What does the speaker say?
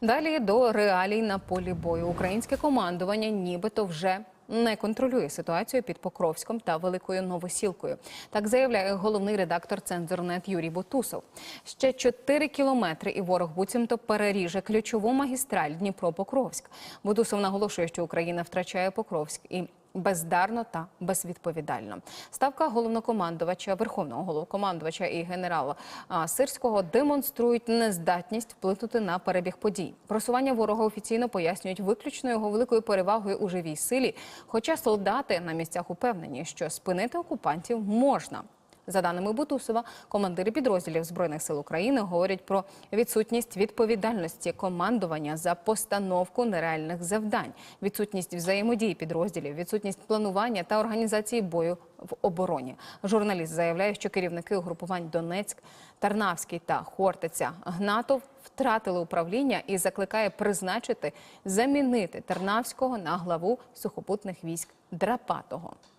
Далі до реалій на полі бою. Українське командування нібито вже не контролює ситуацію під Покровськом та Великою Новосілкою. Так заявляє головний редактор Цензорнет Юрій Бутусов. Ще 4 кілометри, і ворог буцімто переріже ключову магістраль Дніпро-Покровськ. Бутусов наголошує, що Україна втрачає Покровськ і бездарно та безвідповідально. Ставка головнокомандувача, верховного головнокомандувача і генерала Сирського демонструють нездатність вплинути на перебіг подій. Просування ворога офіційно пояснюють виключно його великою перевагою у живій силі. Хоча солдати на місцях упевнені, що спинити окупантів можна. За даними Бутусова, командири підрозділів збройних сил України говорять про відсутність відповідальності командування за постановку нереальних завдань, відсутність взаємодії підрозділів, відсутність планування та організації бою в обороні. Журналіст заявляє, що керівники угрупувань Донецьк, Тарнавський та Хортиця Гнатов втратили управління і закликає призначити замінити Тарнавського на главу сухопутних військ Драпатого.